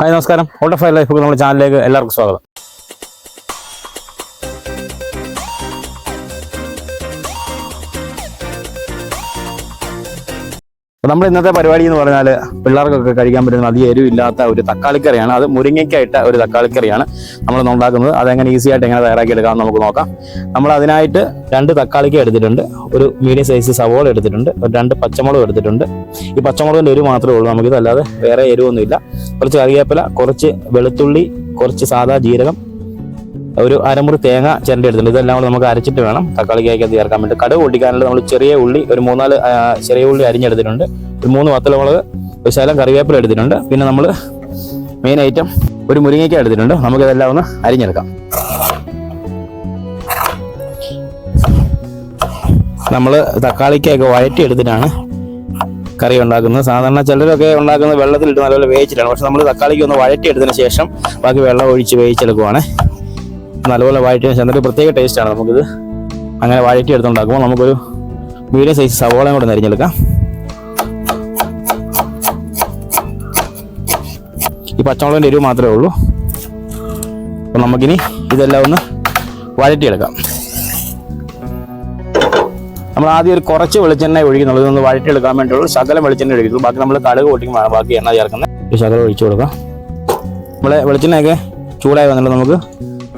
Hi നമസ്കാരം. Auto fire life നമ്മുടെ ചാനലിലേക്ക് എല്ലാവർക്കും സ്വാഗതം. നമ്മൾ ഇന്നത്തെ പരിപാടി എന്ന് പറഞ്ഞാൽ പിള്ളേർക്കൊക്കെ കഴിക്കാൻ പറ്റുന്ന അധികം എരിവില്ലാത്ത ഒരു തക്കാളിക്കറിയാണ്. അത് മുരിങ്ങയ്ക്കായിട്ട് ഒരു തക്കാളിക്കറിയാണ് നമ്മൾ ഉണ്ടാക്കുന്നത്. അതെങ്ങനെ ഈസി ആയിട്ട് എങ്ങനെ തയ്യാറാക്കി എടുക്കാമെന്ന് നമുക്ക് നോക്കാം. നമ്മൾ അതിനായിട്ട് രണ്ട് തക്കാളിക്ക എടുത്തിട്ടുണ്ട്. ഒരു മീഡിയം സൈസ് സവോള എടുത്തിട്ടുണ്ട്. രണ്ട് പച്ചമുളക് എടുത്തിട്ടുണ്ട്. ഈ പച്ചമുളകിന്റെ എരിവ് മാത്രമേ ഉള്ളൂ നമുക്കിതല്ലാതെ വേറെ എരിവൊന്നുമില്ല. കുറച്ച് കറിവേപ്പില കുറച്ച് വെളുത്തുള്ളി കുറച്ച് സാധാ ജീരകം ഒരു അരമുറി തേങ്ങ ചിരണ്ടി എടുത്തിട്ടുണ്ട്. ഇതെല്ലാം കൂടെ നമുക്ക് അരച്ചിട്ട് വേണം. തക്കാളിക്കായ്ക്ക് ചേർക്കാൻ വേണ്ടി. കടുക് പൊട്ടിക്കാനുള്ള നമ്മൾ ചെറിയ ഉള്ളി ഒരു മൂന്നാൽ ചെറിയ ഉള്ളി അരിഞ്ഞെടുത്തിട്ടുണ്ട്. ഒരു മൂന്ന് വത്തലമുളക് ഒരു ശകലം കറിവേപ്പില എടുത്തിട്ടുണ്ട്. പിന്നെ നമ്മൾ മെയിൻ ഐറ്റം ഒരു മുരിങ്ങയ്ക്ക എടുത്തിട്ടുണ്ട്. നമുക്കിതെല്ലാം ഒന്ന് അരിഞ്ഞെടുക്കാം. നമ്മൾ തക്കാളിക്കൊക്കെ വഴറ്റി എടുത്തിട്ടാണ് കറി ഉണ്ടാക്കുന്നത്. സാധാരണ ചിലരൊക്കെ ഉണ്ടാക്കുന്നത് വെള്ളത്തിലിട്ട് നല്ലപോലെ വേവിച്ചിട്ടാണ്. പക്ഷെ നമ്മൾ തക്കാളിക്ക് ഒന്ന് വഴറ്റി എടുത്തതിന് ശേഷം ബാക്കി വെള്ളം ഒഴിച്ച് വേവിച്ചെടുക്കുവാണ്. നല്ലപോലെ വാഴ ശേഷം എന്നിട്ട് പ്രത്യേക ആണ് നമുക്കിത്. അങ്ങനെ വഴറ്റി എടുത്തുണ്ടാക്കുമ്പോൾ നമുക്കൊരു മീഡിയം സൈസ് സവോളയും കൂടെ നരിഞ്ഞെടുക്കാം ഈ പച്ചമുളകിന്റെ എരിവ് മാത്രമേ ഉള്ളൂ. അപ്പം നമുക്കിനി ഇതെല്ലാം ഒന്ന് വഴറ്റിയെടുക്കാം നമ്മൾ ആദ്യം ഒരു കുറച്ച് വെളിച്ചെണ്ണ ഒഴിക്കുന്നുള്ളൂ. ഇതൊന്ന് വഴറ്റിയെടുക്കാൻ വേണ്ടിയുള്ള ശകലം വെളിച്ചെണ്ണ ഒഴിക്കുന്നു. ബാക്കി നമ്മൾ കടുക് പൊട്ടിക്കുമ്പോൾ ബാക്കി എണ്ണ ചേർക്കുന്നത്. ഈ ശകലം ഒഴിച്ചു കൊടുക്കാം. നമ്മളെ വെളിച്ചെണ്ണയൊക്കെ ചൂടായി വന്നിട്ട് നമുക്ക്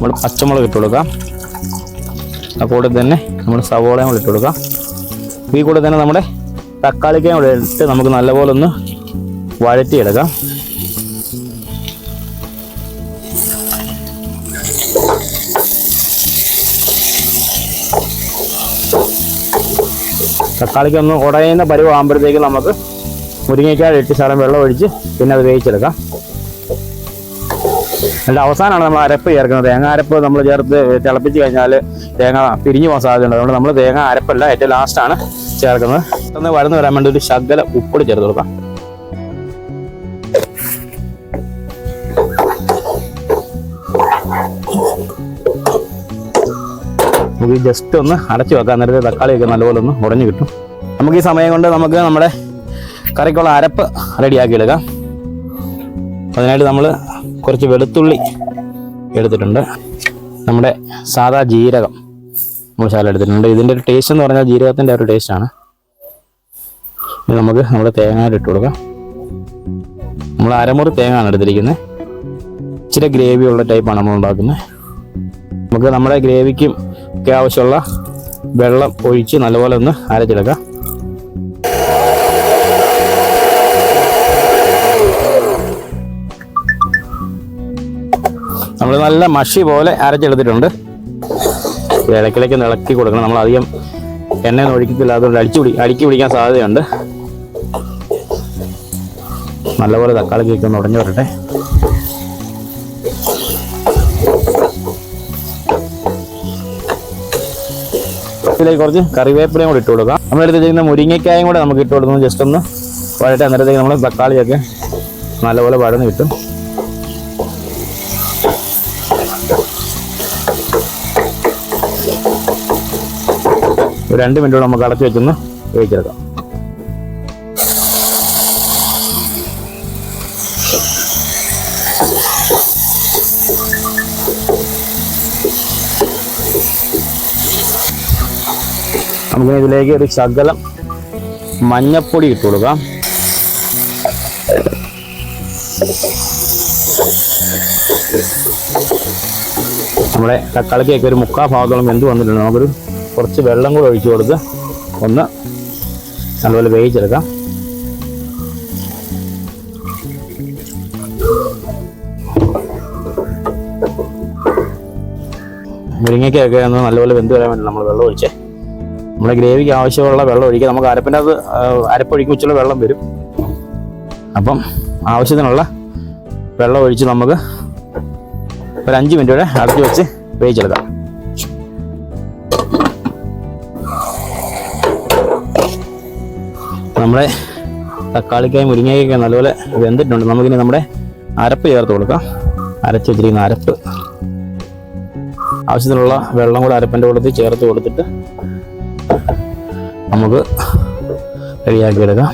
നമ്മൾ പച്ചമുളക് ഇട്ട് കൊടുക്കാം. ആ കൂടെ തന്നെ നമ്മൾ സവോളയും കൂടെ ഇട്ട് കൊടുക്കാം. ഈ കൂടെ തന്നെ നമ്മുടെ തക്കാളിക്കയും കൂടെ ഇട്ട് നമുക്ക് നല്ലപോലെ ഒന്ന് വഴറ്റിയെടുക്കാം. തക്കാളിക്ക് ഒന്ന് ഉടയുന്ന പരിവാകുമ്പോഴത്തേക്ക് നമുക്ക് മുരിങ്ങയ്ക്കാട് ഇട്ട് ശകലം വെള്ളം ഒഴിച്ച് പിന്നെ അത് വേവിച്ചെടുക്കാം. എന്നിട്ട് അവസാനമാണ് നമ്മൾ അരപ്പ് ചേർക്കുന്നത്. തേങ്ങ അരപ്പ് നമ്മൾ ചേർത്ത് തിളപ്പിച്ച് കഴിഞ്ഞാൽ തേങ്ങ പിരിഞ്ഞു പോകാൻ സാധ്യതയുണ്ട്. അതുകൊണ്ട് നമ്മൾ തേങ്ങ അരപ്പല്ല ഏറ്റവും ലാസ്റ്റാണ് ചേർക്കുന്നത്. ഒന്ന് വഴന്ന് വരാൻ വേണ്ടി ഒരു ശകല ഉപ്പൊടി ചേർത്ത് കൊടുക്കാം. നമുക്ക് ജസ്റ്റ് ഒന്ന് അടച്ചു വെക്കാൻ നേരത്തെ തക്കാളിയൊക്കെ നല്ലപോലെ ഒന്ന് ഉടഞ്ഞു കിട്ടും. നമുക്ക് ഈ സമയം കൊണ്ട് നമുക്ക് നമ്മുടെ കറിക്കുള്ള അരപ്പ് റെഡിയാക്കി എടുക്കാം. അതിനായിട്ട് നമ്മൾ കുറച്ച് വെളുത്തുള്ളി എടുത്തിട്ടുണ്ട്. നമ്മുടെ സാധാ ജീരകം നമ്മൾ ശാല എടുത്തിട്ടുണ്ട്. ഇതിന്റെ ഒരു ടേസ്റ്റ് എന്ന് പറഞ്ഞാൽ ജീരകത്തിന്റെ ഒരു ടേസ്റ്റാണ് ഇത് നമുക്ക് നമ്മുടെ തേങ്ങ ഇട്ട് കൊടുക്കാം. നമ്മൾ അരമുറി തേങ്ങയാണ് എടുത്തിരിക്കുന്നത്. ഇച്ചിരി ഗ്രേവി ഉള്ള ടൈപ്പാണ് നമ്മൾ ഉണ്ടാക്കുന്നത്. നമുക്ക് നമ്മുടെ ഗ്രേവിക്കും ഒക്കെ ആവശ്യമുള്ള വെള്ളം ഒഴിച്ച് നല്ലപോലെ ഒന്ന് അരച്ചെടുക്കാം. നമ്മൾ നല്ല മഷി പോലെ അരച്ചെടുത്തിട്ടുണ്ട്. ഇടയ്ക്കിടയ്ക്ക് ഇളക്കി കൊടുക്കണം. നമ്മൾ അധികം എണ്ണയൊന്നും ഒഴിക്കത്തില്ല അതുകൊണ്ട് അടിച്ചു പിടി അടിക്കി പിടിക്കാൻ സാധ്യതയുണ്ട്. നല്ലപോലെ തക്കാളി കേക്ക് ഒന്ന് ഉടഞ്ഞു വരട്ടെ. കുറച്ച് കറിവേപ്പിലയും കൂടി ഇട്ട് കൊടുക്കാം. നമ്മളെടുത്ത് ചെയ്യുന്ന മുരിങ്ങയ്ക്കായും കൂടെ നമുക്ക് ഇട്ട് കൊടുക്കുന്നു. ജസ്റ്റ് ഒന്ന് വഴട്ടെ അന്നേരത്തേക്ക് നമ്മൾ തക്കാളിയൊക്കെ നല്ലപോലെ വഴന്ന് കിട്ടും. രണ്ട് മിനിറ്റ് നമുക്ക് അടച്ചു വെച്ചൊന്ന് വേവിച്ചെടുക്കാം. നമുക്ക് ഇതിലേക്ക് ഒരു ശകലം മഞ്ഞപ്പൊടി ഇട്ട് കൊടുക്കാം. നമ്മുടെ തക്കാളിക്കൊക്കെ ഒരു മുക്കാ ഭാഗത്തോളം എന്ത് വന്നിട്ടുണ്ട്. നമുക്കൊരു കുറച്ച് വെള്ളം കൂടെ ഒഴിച്ചു കൊടുത്ത് ഒന്ന് നല്ലപോലെ വേവിച്ചെടുക്കാം. മുരിങ്ങയ്ക്കൊക്കെ ഒന്ന് നല്ലപോലെ വെന്ത് വരാൻ വേണ്ടി നമ്മൾ വെള്ളം ഒഴിച്ചേ. നമ്മുടെ ഗ്രേവിക്ക് ആവശ്യമുള്ള വെള്ളം ഒഴിക്കുക നമുക്ക് അരപ്പിന്റെ അത് അരപ്പൊഴിക്കും ഉച്ചുള്ള വെള്ളം വരും. അപ്പം ആവശ്യത്തിനുള്ള വെള്ളം ഒഴിച്ച് നമുക്ക് ഒരു അഞ്ച് മിനിറ്റ് വരെ അടച്ചു വെച്ച് വേവിച്ചെടുക്കാം. നമ്മുടെ തക്കാളിക്കായും മുരിങ്ങയൊക്കെ നല്ലപോലെ വെന്തിട്ടുണ്ട്. നമുക്കിനി നമ്മുടെ അരപ്പ് ചേർത്ത് കൊടുക്കാം. അരച്ച് വെച്ചിരിക്കുന്ന അരപ്പ്. ആവശ്യത്തിനുള്ള വെള്ളം കൂടെ അരപ്പിന്റെ കൂടെ ചേർത്ത് കൊടുത്തിട്ട് നമുക്ക് റെഡിയാക്കി എടുക്കാം.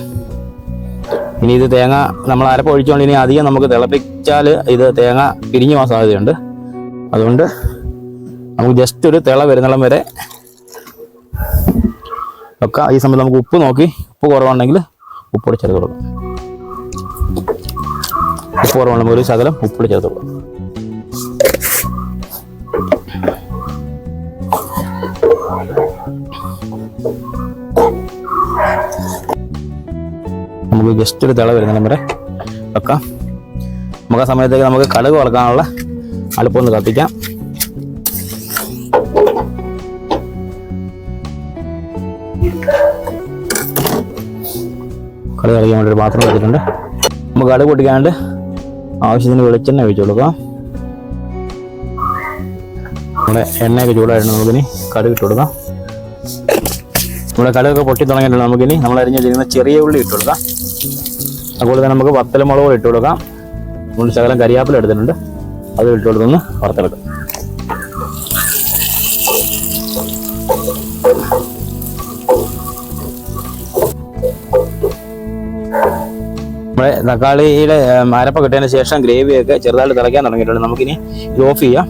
ഇനി ഇത് തേങ്ങ നമ്മൾ അരപ്പ് ഒഴിച്ചുകൊണ്ട് ഇനി അധികം നമുക്ക് തിളപ്പിച്ചാൽ ഇത് തേങ്ങ പിരിഞ്ഞു പോകാൻ സാധ്യതയുണ്ട്. അതുകൊണ്ട് നമുക്ക് ജസ്റ്റ് ഒരു തിള വരുന്നിടം വരെ ഒക്കെ ഈ സമയത്ത് നമുക്ക് ഉപ്പ് നോക്കി. ഉപ്പ് കുറവാണെങ്കിൽ ഉപ്പ് കൂടി ചേർത്ത് കൊടുക്കും. ഉപ്പ് കുറവുണ്ടെങ്കിൽ ഒരു ശകലം ഉപ്പ് കൂടി ചേർത്ത് കൊടുക്കും. നമുക്ക് ജസ്റ്റ് ഒരു തിള വരുന്ന നമ്മുടെ വെക്കാം നമുക്ക് ആ സമയത്തേക്ക് നമുക്ക് കടുക് വറക്കാനുള്ള അടുപ്പൊന്ന് കത്തിക്കാം. കടുക് കളിക്കാൻ വേണ്ടി ഒരു പാത്രം വെച്ചിട്ടുണ്ട് നമുക്ക് കടുക് പൊട്ടിക്കാണ്ട് ആവശ്യത്തിന് വെളിച്ചെണ്ണ ഒഴിച്ചു കൊടുക്കാം. നമ്മുടെ എണ്ണയൊക്കെ ചൂടായിട്ട് നമുക്കിനി കടുക് ഇട്ട് കൊടുക്കാം. നമ്മുടെ കടുകൊക്കെ പൊട്ടി തുടങ്ങിയിട്ടുണ്ട് നമുക്കിനി. നമ്മൾ അരിഞ്ഞ് വെച്ചിരിക്കുന്ന ചെറിയ ഉള്ളി ഇട്ട് കൊടുക്കാം. അതുപോലെ തന്നെ നമുക്ക് വത്തലമുളക് ഇട്ട് കൊടുക്കാം. നമ്മൾ ശകലം കരിയാപ്പില എടുത്തിട്ടുണ്ട്. അത് ഇട്ട് കൊടുത്തൊന്ന് വറുത്തെടുക്കാം. നമ്മുടെ തക്കാളിയുടെ മാരപ്പ കിട്ടിയതിന് ശേഷം ഗ്രേവിയൊക്കെ ചെറുതായിട്ട് തിളയ്ക്കാൻ തുടങ്ങിയിട്ടുണ്ട്. നമുക്കിനി ഇത് ഓഫ് ചെയ്യാം.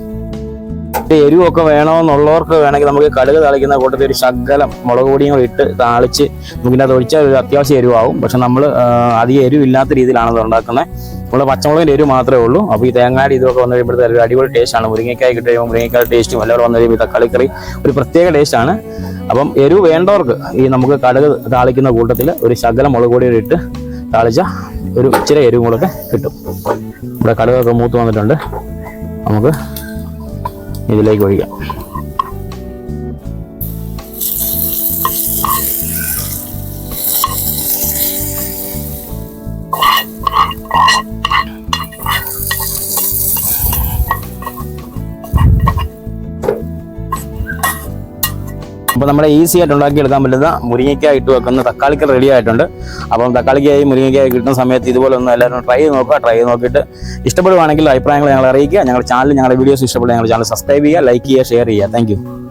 എരിവൊക്കെ വേണമെന്നുള്ളവർക്ക് വേണമെങ്കിൽ നമുക്ക് കടുക് തളിക്കുന്ന കൂട്ടത്തിൽ ഒരു ശകലം മുളക് പൊടിയും കൂടി ഇട്ട് താളിച്ച് നമുക്കിതിനകത്ത് ഒഴിച്ചാൽ ഒരു അത്യാവശ്യം എരിവാകും പക്ഷെ നമ്മൾ അധികം എരിവില്ലാത്ത രീതിയിലാണ് അത് ഉണ്ടാക്കുന്നത്. നമ്മൾ പച്ചമുളകിന്റെ എരിവ് മാത്രമേ ഉള്ളൂ. അപ്പോൾ ഈ തേങ്ങാടി ഇതൊക്കെ വന്നു കഴിയുമ്പോഴത്തെ ഒരു അടിപൊളി ടേസ്റ്റാണ് ആണ്. കിട്ടി കഴിയുമ്പോൾ മുരിങ്ങക്കായ ടേസ്റ്റും എല്ലാവരും വന്നു കഴിയുമ്പോൾ തക്കാളി കറി ഒരു പ്രത്യേക ടേസ്റ്റാണ് അപ്പം എരിവ് വേണ്ടവർക്ക് ഈ നമുക്ക് കടുക് താളിക്കുന്ന കൂട്ടത്തിൽ ഒരു ശകലം മുളക് പൊടി ഇട്ട് താളിച്ച ഒരു ഇച്ചിരി എരിവും കൂടെ കിട്ടും. ഇവിടെ കടുകൊക്കെ മൂത്ത് വന്നിട്ടുണ്ട്. നമുക്ക് ഇതിലേക്ക് ഒഴിക്കാം. അപ്പോൾ നമ്മുടെ ഈസി ആയിട്ട് ഉണ്ടാക്കിയെടുക്കാൻ പറ്റുന്ന മുരിങ്ങയ്ക്കായി ഇട്ട് വെക്കുന്ന തക്കാളിക്ക് റെഡി ആയിട്ടുണ്ട്. അപ്പം തക്കാളിക്കായി മുരിങ്ങയ്ക്കായി കിട്ടുന്ന സമയത്ത് ഇതുപോലെ ഒന്ന് എല്ലാവരും ട്രൈ ചെയ്ത് നോക്കുക. ട്രൈ ചെയ്ത് നോക്കിയിട്ട് ഇഷ്ടപ്പെടുവാണെങ്കിൽ അഭിപ്രായങ്ങൾ ഞങ്ങൾ അറിയിക്കുക. ഞങ്ങളുടെ ചാനൽ ഞങ്ങളുടെ വീഡിയോസ് ഇഷ്ടപ്പെടുക ഞങ്ങളുടെ ചാനൽ സബ്സ്ക്രൈബ് ചെയ്യുക ലൈക്ക് ചെയ്യുക ഷെയർ ചെയ്യുക. താങ്ക്